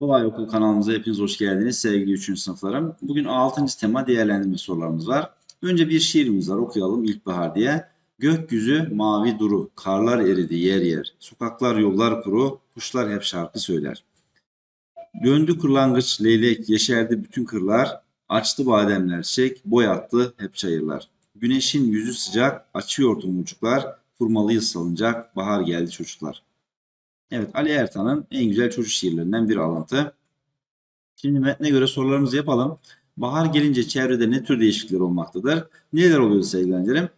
Kolay Okul kanalımıza hepiniz hoş geldiniz sevgili 3. sınıflarım. Bugün 6. tema değerlendirme sorularımız var. Önce bir şiirimiz var okuyalım İlkbahar diye. Gökyüzü mavi duru, karlar eridi yer yer. Sokaklar yollar kuru, kuşlar hep şarkı söyler. Döndü kırlangıç leylek, yeşerdi bütün kırlar. Açtı bademler çiçek, boy attı hep çayırlar. Güneşin yüzü sıcak, açıyor tomurcuklar. Kurmalıyız salıncak, bahar geldi çocuklar. Evet Ali Ertan'ın en güzel çocuk şiirlerinden bir alıntı. Şimdi metne göre sorularımızı yapalım. Bahar gelince çevrede ne tür değişiklikler olmaktadır? Neler oluyor sevgili öğrencilerim?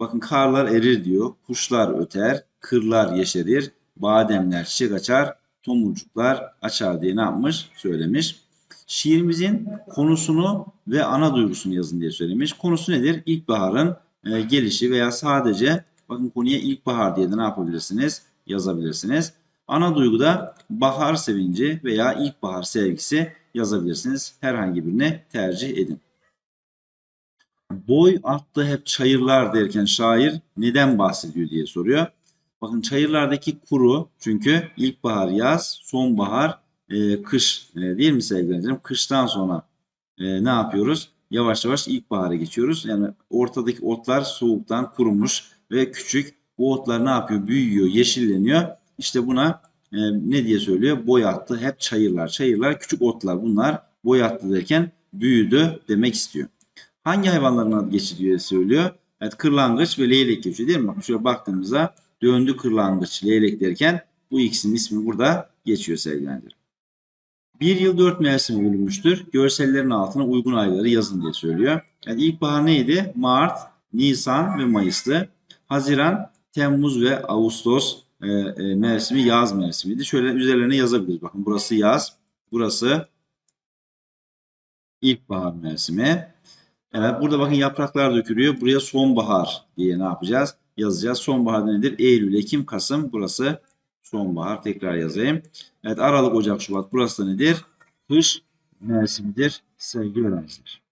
Bakın karlar erir diyor, kuşlar öter, kırlar yeşerir, bademler çiçek açar, tomurcuklar açar diye ne yapmış? Söylemiş. Şiirimizin konusunu ve ana duygusunu yazın diye söylemiş. Konusu nedir? İlkbaharın e, gelişi veya sadece bakın konuya ilkbahar diye de ne yapabilirsiniz? Yazabilirsiniz. Ana duyguda bahar sevinci veya ilkbahar sevgisi yazabilirsiniz. Herhangi birini tercih edin. Boy attı hep çayırlar derken şair neden bahsediyor diye soruyor. Bakın çayırlardaki kuru çünkü ilkbahar yaz, sonbahar e, kış e, değil mi sevgili? Kıştan sonra e, ne yapıyoruz? Yavaş yavaş ilkbahara geçiyoruz. Yani ortadaki otlar soğuktan kurumuş ve küçük. Bu otlar ne yapıyor? Büyüyor, yeşilleniyor. İşte buna e, ne diye söylüyor? Boy attı hep çayırlar. Çayırlar küçük otlar. Bunlar boy attı derken büyüdü demek istiyor. Hangi hayvanların adı geçiyor diye söylüyor. Evet kırlangıç ve leylek geçiyor değil mi? Bak şöyle baktığımızda döndü kırlangıç, leylek derken bu ikisinin ismi burada geçiyor sevgili. Bir yıl dört mevsim bölünmüştür. Görsellerin altına uygun ayları yazın diye söylüyor. Yani ilkbahar neydi? Mart, Nisan ve Mayıs'tı. Haziran, Temmuz ve Ağustos e, e, mevsimi yaz mevsimiydi. Şöyle üzerlerine yazabiliriz. Bakın burası yaz, burası ilkbahar mevsimi. Evet burada bakın yapraklar dökülüyor. Buraya sonbahar diye ne yapacağız? Yazacağız. Sonbahar nedir? Eylül, Ekim, Kasım. Burası sonbahar. Tekrar yazayım. Evet Aralık, Ocak, Şubat. Burası nedir? Kış mevsimidir sevgili öğrenciler.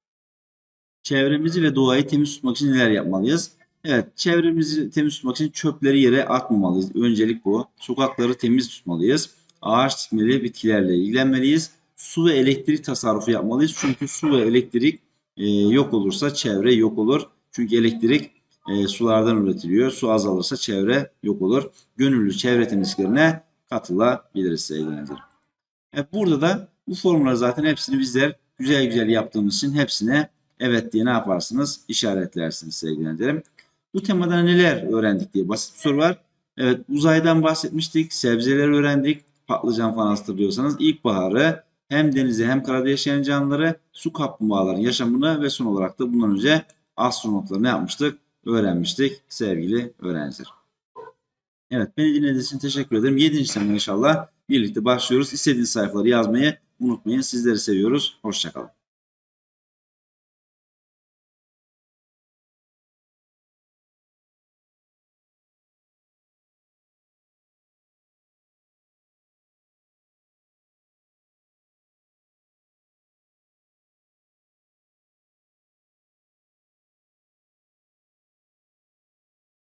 Çevremizi ve doğayı temiz tutmak için neler yapmalıyız? Evet, çevremizi temiz tutmak için çöpleri yere atmamalıyız. Öncelik bu. Sokakları temiz tutmalıyız. Ağaç dikmeli, bitkilerle ilgilenmeliyiz. Su ve elektrik tasarrufu yapmalıyız. Çünkü su ve elektrik e, yok olursa çevre yok olur. Çünkü elektrik e, sulardan üretiliyor. Su azalırsa çevre yok olur. Gönüllü çevre temizliklerine katılabiliriz sevgili. Evet, burada da bu formülleri zaten hepsini bizler güzel güzel yaptığımız için hepsine evet diye ne yaparsınız? İşaretlersiniz sevgili. Bu temada neler öğrendik diye basit bir soru var. Evet uzaydan bahsetmiştik. Sebzeleri öğrendik. Patlıcan falan hatırlıyorsanız ilkbaharı hem denize hem karada yaşayan canlıları, su kaplumbağaların yaşamını ve son olarak da bundan önce astronotları ne yapmıştık? Öğrenmiştik sevgili öğrenciler. Evet beni dinlediğiniz için teşekkür ederim. 7. sene inşallah birlikte başlıyoruz. İstediğiniz sayfaları yazmayı unutmayın. Sizleri seviyoruz. Hoşçakalın.